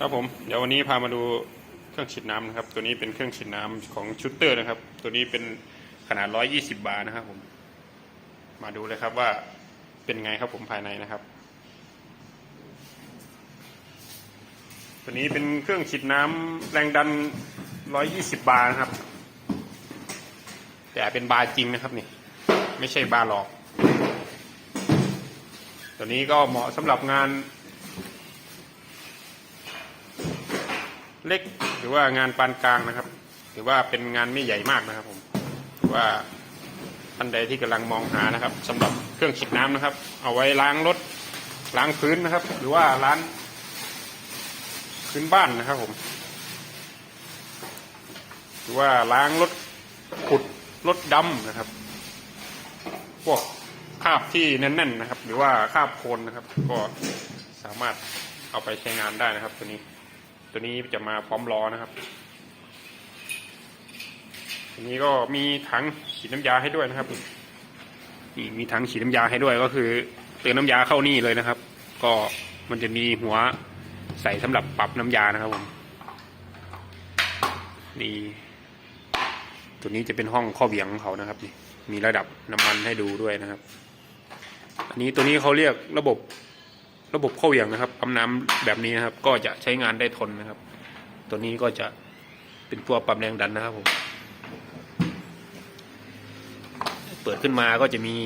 ครับผมเดี๋ยววันนี้พามาดูเครื่องฉีดน้ำนะครับ ตัวนี้เป็นเครื่องฉีดน้ำของชุตเตอร์นะครับ ตัวนี้เป็นขนาด 120 บาร์นะครับผม มาดูเลยครับว่าเป็นไงครับผมภายในนะครับ ตัวนี้เป็นเครื่องฉีดน้ำแรงดัน 120 บาร์นะครับ แต่เป็นบาร์จริงนะครับนี่ ไม่ใช่บาร์หลอก ตัวนี้ก็เหมาะสำหรับงาน เล็กหรือว่างานปานกลางนะครับหรือว่าเป็นงานไม่ใหญ่มากนะครับผมหรือว่าท่านใดที่กำลังมองหานะครับสำหรับเครื่องฉีดน้ำนะครับ เอาไว้ล้างรถล้างพื้นนะครับ หรือว่าล้างพื้นบ้านนะครับผมหรือว่าล้างรถขุดรถดำนะครับ พวกคาบที่แน่นๆนะครับ หรือว่าคาบโคนนะครับ ก็สามารถเอาไปใช้งานได้นะครับตัวนี้ ตัวนี้จะมาพร้อมล้อนะครับตัวนี้ก็มีถังฉีดน้ำยาให้ด้วยนะครับนี่มีถังฉีดน้ำยาให้ด้วยก็คือเติมน้ำยาเข้านี่เลยนะครับ ก็มันจะมีหัวใส่สำหรับปรับน้ำยานะครับผมนี่ตัวนี้จะเป็นห้องข้อเบี่ยงของเขานะครับนี่มีระดับน้ำมันให้ดูด้วยนะครับ อันนี้ตัวนี้เขาเรียกระบบ ระบบเข้อเหวี่ยงนะครับปั๊มน้ำแบบนี้นะครับ ก็จะใช้งานได้ทนนะครับ ตัวนี้ก็จะเป็นตัวปรับแรงดันนะครับผมเปิดขึ้นมาก็จะมี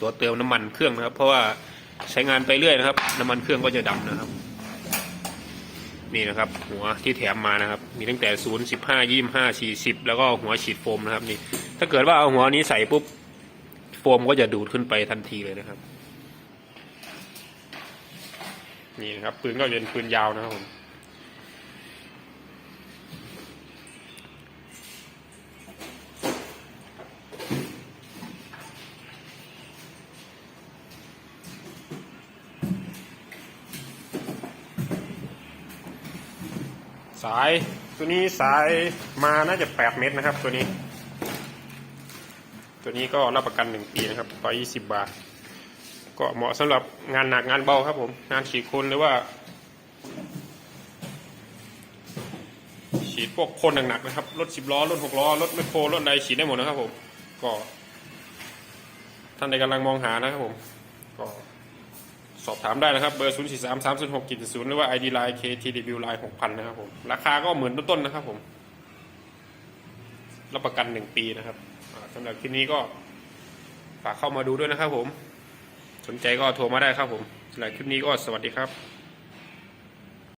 ตัวเติมน้ำมันเครื่องนะครับ เพราะว่าใช้งานไปเรื่อยนะครับ น้ำมันเครื่องก็จะดำนะครับ นี่นะครับ หัวที่แถมมานะครับ มีตั้งแต่ศูนย์สิบห้ายี่ห้าสี่สิบแล้วก็หัวฉีดโฟมนะครับ นี่ ถ้าเกิดว่าเอาหัวนี้ใส่ปุ๊บโฟมก็จะดูดขึ้นไปทันทีเลยนะครับ นี่นะครับปืนก็เป็นปืนยาวนะครับผมสายตัวนี้สายมาน่าจะแปดเมตรนะครับตัวนี้ ตัวนี้ก็รับประกันหนึ่งปีนะครับร้อยี่สิบบาท ก็เหมาะสำหรับงานหนักงานเบาครับผมงานฉีดคนหรือว่า ฉีดพวกคนหนักๆนะครับรถสิบล้อรถหกล้อรถแมคโครรถใดฉีดได้หมดนะครับผมก็ ท่านใดกำลังมองหานะครับผม ก็สอบถามได้นะครับ เบอร์0 4 3 3 0 6กิ0หรือว่า ID Line KTW Line 6,000 นะครับผม ราคาก็เหมือนต้นๆนะครับผม รับประกันหนึ่งปีนะครับอ่าสำหรับคลิปนี้ก็ฝากเข้ามาดูด้วยนะครับผม สนใจก็โทรมาได้ครับผมสำหรับคลิปนี้ก็สวัสดีครับ